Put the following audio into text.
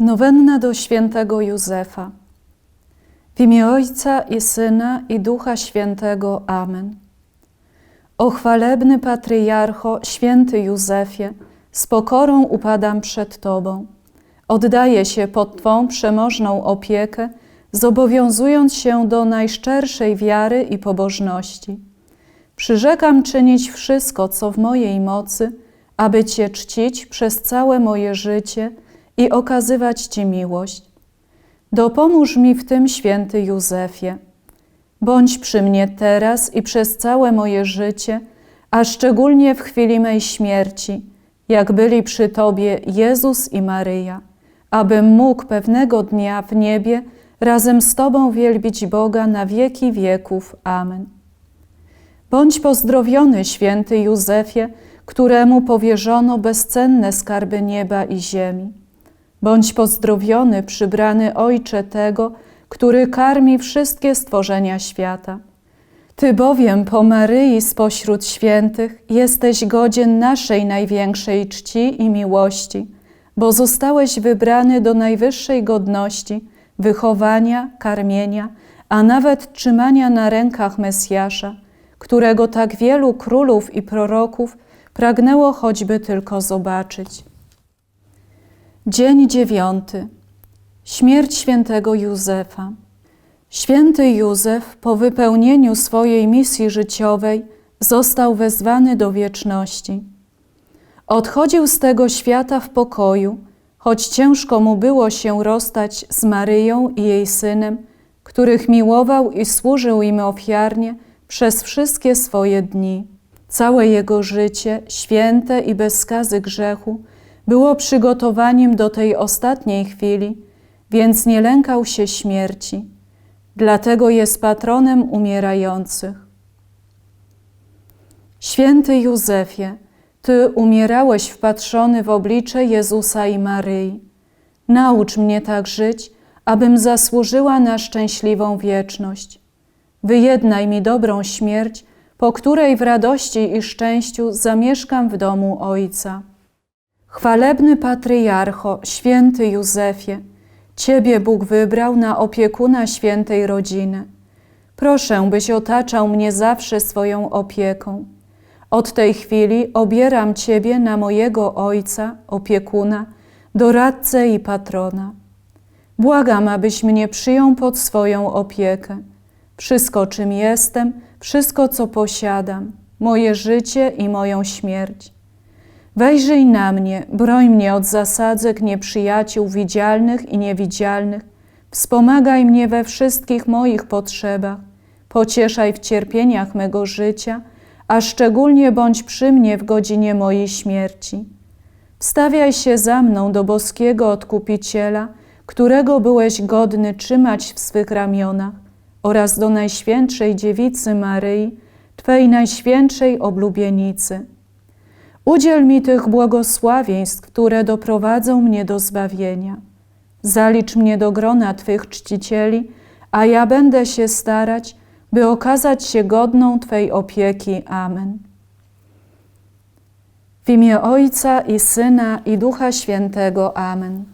Nowenna do świętego Józefa. W imię Ojca i Syna i Ducha Świętego. Amen. O chwalebny patriarcho, święty Józefie, z pokorą upadam przed Tobą. Oddaję się pod Twą przemożną opiekę, zobowiązując się do najszczerszej wiary i pobożności. Przyrzekam czynić wszystko, co w mojej mocy, aby Cię czcić przez całe moje życie i okazywać Ci miłość. Dopomóż mi w tym, święty Józefie. Bądź przy mnie teraz i przez całe moje życie, a szczególnie w chwili mej śmierci, jak byli przy Tobie Jezus i Maryja, abym mógł pewnego dnia w niebie razem z Tobą wielbić Boga na wieki wieków. Amen. Bądź pozdrowiony, święty Józefie, któremu powierzono bezcenne skarby nieba i ziemi. Bądź pozdrowiony, przybrany Ojcze tego, który karmi wszystkie stworzenia świata. Ty bowiem po Maryi spośród świętych jesteś godzien naszej największej czci i miłości, bo zostałeś wybrany do najwyższej godności, wychowania, karmienia, a nawet trzymania na rękach Mesjasza, którego tak wielu królów i proroków pragnęło choćby tylko zobaczyć. Dzień dziewiąty. Śmierć świętego Józefa. Święty Józef po wypełnieniu swojej misji życiowej został wezwany do wieczności. Odchodził z tego świata w pokoju, choć ciężko mu było się rozstać z Maryją i jej synem, których miłował i służył im ofiarnie przez wszystkie swoje dni. Całe jego życie, święte i bez skazy grzechu, było przygotowaniem do tej ostatniej chwili, więc nie lękał się śmierci. Dlatego jest patronem umierających. Święty Józefie, Ty umierałeś wpatrzony w oblicze Jezusa i Maryi. Naucz mnie tak żyć, abym zasłużyła na szczęśliwą wieczność. Wyjednaj mi dobrą śmierć, po której w radości i szczęściu zamieszkam w domu Ojca. Chwalebny patriarcho, święty Józefie, Ciebie Bóg wybrał na opiekuna świętej rodziny. Proszę, byś otaczał mnie zawsze swoją opieką. Od tej chwili obieram Ciebie na mojego Ojca, opiekuna, doradcę i patrona. Błagam, abyś mnie przyjął pod swoją opiekę. Wszystko, czym jestem, wszystko, co posiadam, moje życie i moją śmierć. Wejrzyj na mnie, broń mnie od zasadzek nieprzyjaciół widzialnych i niewidzialnych, wspomagaj mnie we wszystkich moich potrzebach, pocieszaj w cierpieniach mego życia, a szczególnie bądź przy mnie w godzinie mojej śmierci. Wstawiaj się za mną do boskiego Odkupiciela, którego byłeś godny trzymać w swych ramionach, oraz do Najświętszej Dziewicy Maryi, Twej Najświętszej oblubienicy. Udziel mi tych błogosławieństw, które doprowadzą mnie do zbawienia. Zalicz mnie do grona Twych czcicieli, a ja będę się starać, by okazać się godną Twej opieki. Amen. W imię Ojca i Syna i Ducha Świętego. Amen.